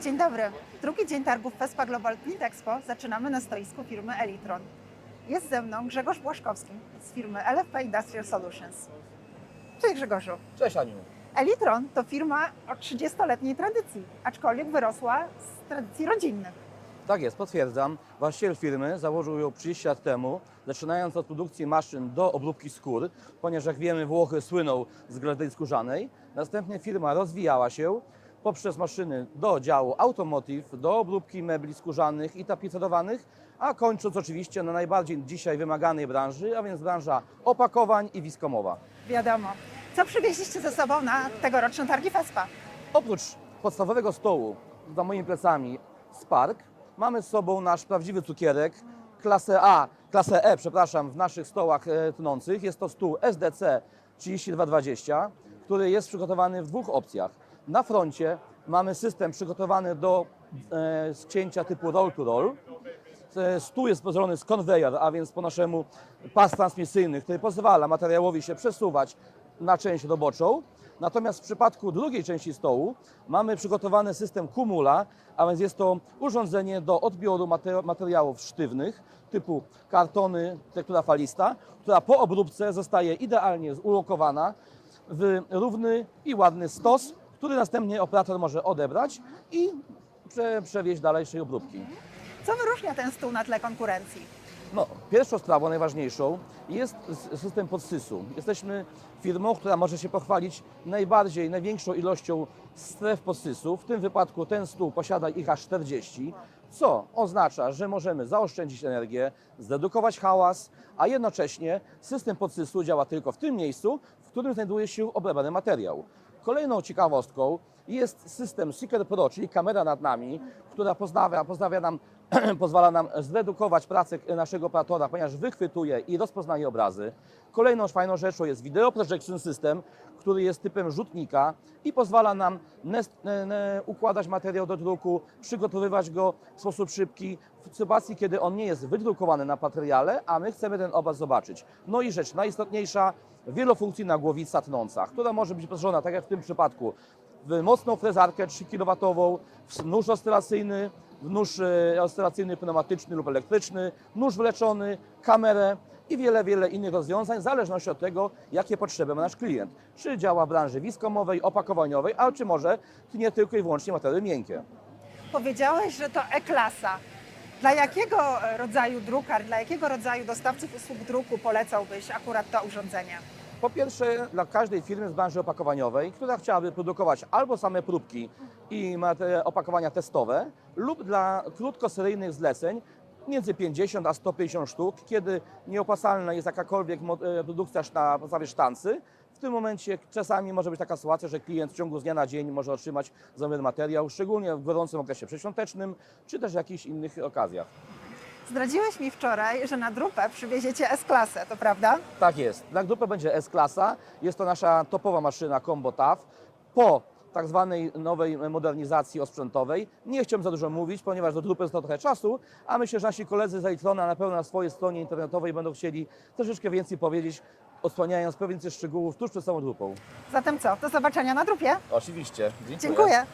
Dzień dobry. Drugi dzień targów Vespa Global Print Expo zaczynamy na stoisku firmy Elitron. Jest ze mną Grzegorz Błaszkowski z firmy LFP Industrial Solutions. Cześć Grzegorzu. Cześć Aniu. Elitron to firma o 30-letniej tradycji, aczkolwiek wyrosła z tradycji rodzinnych. Tak jest, potwierdzam. Właściciel firmy założył ją 30 lat temu, zaczynając od produkcji maszyn do obróbki skór, ponieważ jak wiemy Włochy słyną z gladej skórzanej. Następnie firma rozwijała się poprzez maszyny do działu automotive, do obróbki mebli skórzanych i tapicerowanych, a kończąc oczywiście na najbardziej dzisiaj wymaganej branży, a więc branża opakowań i wiskomowa. Wiadomo. Co przywieźliście ze sobą na tegoroczne targi Vespa? Oprócz podstawowego stołu za moimi plecami Spark, mamy z sobą nasz prawdziwy cukierek, klasę A, klasę E, przepraszam, w naszych stołach e, tnących. Jest to stół SDC 3220, który jest przygotowany w dwóch opcjach. Na froncie mamy system przygotowany do e, skięcia typu roll to roll. E, Stół jest złożony z konwejer, a więc po naszemu pas transmisyjny, który pozwala materiałowi się przesuwać na część roboczą. Natomiast w przypadku drugiej części stołu mamy przygotowany system Kumula, a więc jest to urządzenie do odbioru mate- materiałów sztywnych typu kartony, tektura falista, która po obróbce zostaje idealnie ulokowana w równy i ładny stos, który następnie operator może odebrać i prze, przewieźć dalejszej obróbki. Co wyróżnia ten stół na tle konkurencji? No, pierwszą sprawą, najważniejszą jest system podsysu. Jesteśmy firmą, która może się pochwalić najbardziej, największą ilością stref podsysu. W tym wypadku ten stół posiada ich aż 40, co oznacza, że możemy zaoszczędzić energię, zredukować hałas, a jednocześnie system podsysu działa tylko w tym miejscu, w którym znajduje się obrabany materiał. Kolejną ciekawostką jest system Seeker Pro, czyli kamera nad nami, która pozwala, pozwala, nam, pozwala nam zredukować pracę naszego operatora, ponieważ wychwytuje i rozpoznaje obrazy. Kolejną fajną rzeczą jest Video Projection System, który jest typem rzutnika i pozwala nam układać materiał do druku, przygotowywać go w sposób szybki, w sytuacji, kiedy on nie jest wydrukowany na materiale, a my chcemy ten obraz zobaczyć. No i rzecz najistotniejsza, wielofunkcyjna głowica tnąca, która może być wyposażona, tak jak w tym przypadku, w mocną frezarkę 3 kW, w nóż oscylacyjny, w nóż e, oscylacyjny pneumatyczny lub elektryczny, nóż wleczony, kamerę i wiele, wiele innych rozwiązań, w zależności od tego, jakie potrzeby ma nasz klient. Czy działa w branży wiskomowej, opakowaniowej, a czy może tnie tylko i wyłącznie materiały miękkie. Powiedziałeś, że to E-klasa. Dla jakiego rodzaju drukar, dla jakiego rodzaju dostawców usług druku polecałbyś akurat to urządzenie? Po pierwsze, dla każdej firmy z branży opakowaniowej, która chciałaby produkować albo same próbki i opakowania testowe, lub dla krótkoseryjnych zleceń między 50 a 150 sztuk, kiedy nieopłacalna jest jakakolwiek e, produkcja na podstawie sztancy. W tym momencie czasami może być taka sytuacja, że klient w ciągu z dnia na dzień może otrzymać zamówiony materiał, szczególnie w gorącym okresie przedświątecznym, czy też w jakichś innych okazjach. Zdradziłeś mi wczoraj, że na drupę przywieziecie S-klasę, to prawda? Tak jest. Dla grupy będzie S-klasa. Jest to nasza topowa maszyna Combo TAF. Po tak zwanej nowej modernizacji osprzętowej. Nie chciałem za dużo mówić, ponieważ do grupy zostało trochę czasu, a myślę, że nasi koledzy z Elitrona na pewno na swojej stronie internetowej będą chcieli troszeczkę więcej powiedzieć, odsłaniając pewien więcej szczegółów tuż przed samą grupą. Zatem co, do zobaczenia na drupie. Oczywiście. Dziękuję.